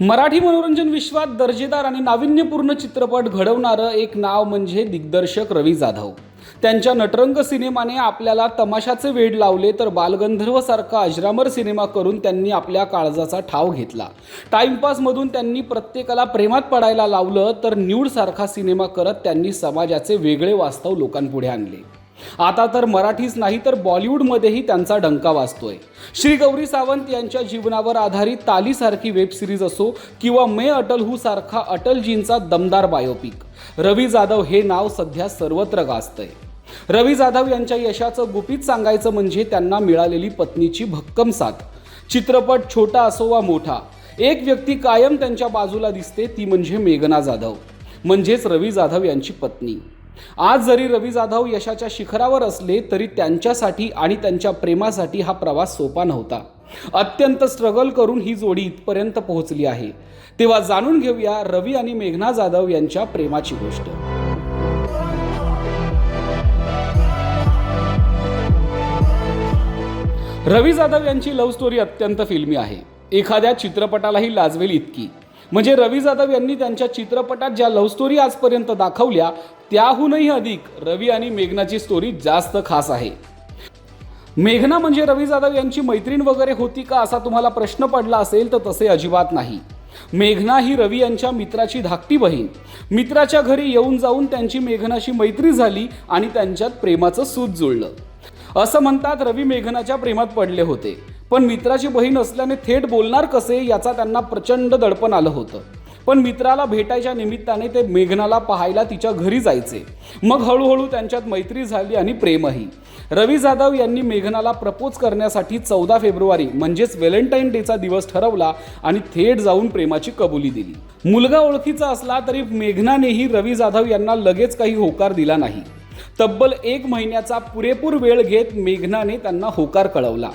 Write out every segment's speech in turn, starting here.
मराठी मनोरंजन विश्वात दर्जेदार आणि नाविन्यपूर्ण चित्रपट घडवणारं एक नाव म्हणजे दिग्दर्शक रवी जाधव. त्यांच्या नटरंग सिनेमाने आपल्याला तमाशाचे वेड लावले तर बालगंधर्वसारखा अजरामर सिनेमा करून त्यांनी आपल्या काळजाचा ठाव घेतला. टाइमपासमधून त्यांनी प्रत्येकाला प्रेमात पडायला लावलं तर न्यूडसारखा सिनेमा करत त्यांनी समाजाचे वेगळे वास्तव लोकांपुढे आणले. आता तर मराठीच नाही तर बॉलिवूडमध्येही त्यांचा डंका वाजतोय. श्री गौरी सावंत यांच्या जीवनावर आधारित तालीसारखी वेब सिरीज असो किंवा मे अटल हू सारखा अटलजींचा दमदार बायोपिक रवी जाधव हे नाव सध्या सर्वत्र गाजतंय. रवी जाधव यांच्या यशाचं गुपित सांगायचं म्हणजे त्यांना मिळालेली पत्नीची भक्कम साथ चित्रपट छोटा असो वा मोठा एक व्यक्ती कायम त्यांच्या बाजूला दिसते ती म्हणजे मेघना जाधव म्हणजेच रवी जाधव यांची पत्नी. आज जरी रवी जाधव यशाच्या शिखरावर असले तरी त्यांच्यासाठी आणि त्यांच्या प्रेमासाठी हा प्रवास सोपा नव्हता. अत्यंत स्ट्रगल करून ही जोडी इथपर्यंत पोहोचली आहे. तेव्हा जाणून घेऊया रवी आणि मेघना जाधव यांच्या प्रेमाची गोष्ट. रवी जाधव यांची लव्ह स्टोरी अत्यंत फिल्मी आहे. एखाद्या चित्रपटालाही लाजवेल इतकी. म्हणजे रवी जाधव यांनी त्यांच्या चित्रपटात ज्या लव्ह स्टोरी आजपर्यंत दाखवल्या त्याहूनही अधिक रवी आणि मेघनाची स्टोरी जास्त खास आहे. मेघना म्हणजे रवी जाधव यांची मैत्रीण वगैरे होती का असा तुम्हाला प्रश्न पडला असेल तर तसे अजिबात नाही. मेघना ही रवी यांच्या मित्राची धाकटी बहीण. मित्राच्या घरी येऊन जाऊन त्यांची मेघनाशी मैत्री झाली आणि त्यांच्यात प्रेमाचं सूत जुळलं. असं म्हणतात रवी मेघनाच्या प्रेमात पडले होते. पण मित्राची बहीण असल्याने थेट बोलणार कसे याचा त्यांना प्रचंड दडपण आलं होतं. पण मित्राला भेटायच्या निमित्ताने ते मेघनाला पाहायला तिच्या घरी जायचे. मग हळूहळू त्यांच्यात मैत्री झाली आणि प्रेमही. रवी जाधव यांनी मेघनाला प्रपोज करण्यासाठी चौदा फेब्रुवारी म्हणजेच व्हॅलेंटाईन डेचा दिवस ठरवला आणि थेट जाऊन प्रेमाची कबुली दिली. मुलगा ओळखीचा असला तरी मेघनानेही रवी जाधव यांना लगेच काही होकार दिला नाही. तब्बल एक महिन्याचा पुरेपूर वेळ घेत मेघनाने त्यांना होकार कळवला.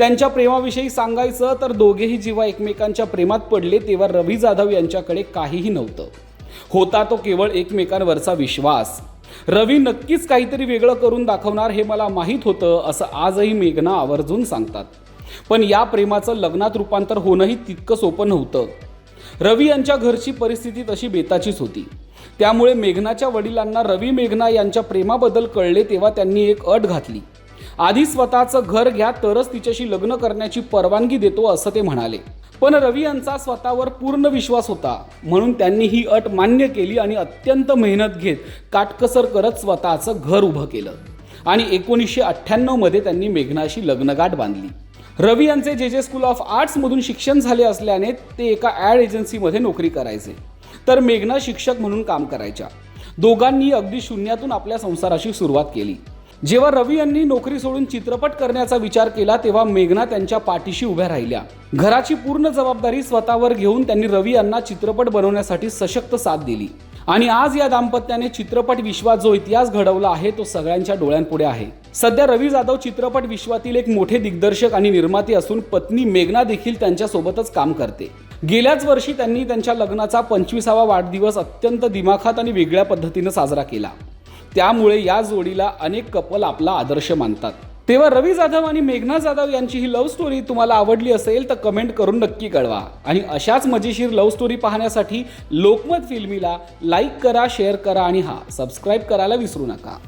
त्यांच्या प्रेमाविषयी सांगायचं तर दोघेही जेव्हा एकमेकांच्या प्रेमात पडले तेव्हा रवी जाधव यांच्याकडे काहीही नव्हतं. होता तो केवळ एकमेकांवरचा विश्वास. रवी नक्कीच काहीतरी वेगळं करून दाखवणार हे मला माहीत होतं असं आजही मेघना आवर्जून सांगतात. पण या प्रेमाचं लग्नात रूपांतर होणंही तितकं सोपं नव्हतं. रवी यांच्या घरची परिस्थिती तशी बेताचीच होती. त्यामुळे मेघनाच्या वडिलांना रवी मेघना यांच्या प्रेमाबद्दल कळले तेव्हा त्यांनी एक अट घातली. आधी स्वतःचं घर घ्या तरच तिच्याशी लग्न करण्याची परवानगी देतो असं ते म्हणाले. पण रवी यांचा स्वतःवर पूर्ण विश्वास होता. म्हणून त्यांनी ही अट मान्य केली आणि अत्यंत मेहनत घेत काटकसर करत स्वतःचं घर उभं केलं. आणि एकोणीसशे अठ्ठ्याण्णवमध्ये त्यांनी मेघनाशी लग्नगाठ बांधली. रवी यांचे जे जे स्कूल ऑफ आर्ट्समधून शिक्षण झाले असल्याने ते एका ॲड एजन्सीमध्ये नोकरी करायचे. तर मेघना शिक्षक म्हणून काम करायच्या. दोघांनी अगदी शून्यातून आपल्या संसाराची सुरुवात केली. जेव्हा रवी यांनी नोकरी सोडून चित्रपट करण्याचा विचार केला तेव्हा मेघना त्यांच्या पाठीशी उभ्या राहिल्या. घराची पूर्ण जबाबदारी स्वतःवर घेऊन त्यांनी रवी यांना चित्रपट बनवण्यासाठी सशक्त साथ दिली. आणि आज या दाम्पत्याने चित्रपट विश्वात जो इतिहास घडवला आहे तो सगळ्यांच्या डोळ्यांपुढे आहे. सध्या रवी जाधव चित्रपट विश्वातील एक मोठे दिग्दर्शक आणि निर्माते असून पत्नी मेघना देखील त्यांच्यासोबतच काम करते. गेल्याच वर्षी त्यांनी त्यांच्या लग्नाचा पंचवीसावा वाढदिवस अत्यंत दिमाखात आणि वेगळ्या पद्धतीनं साजरा केला. त्यामुळे या जोडीला अनेक कपल आपला आदर्श मानतात. तेव्हा रवी जाधव आणि मेघना जाधव यांची ही लव्ह स्टोरी तुम्हाला आवडली असेल तर कमेंट करून नक्की कळवा. आणि अशाच मजेशीर लव्ह स्टोरी पाहण्यासाठी लोकमत फिल्मीला लाईक करा शेअर करा आणि हा सबस्क्राईब करायला विसरू नका.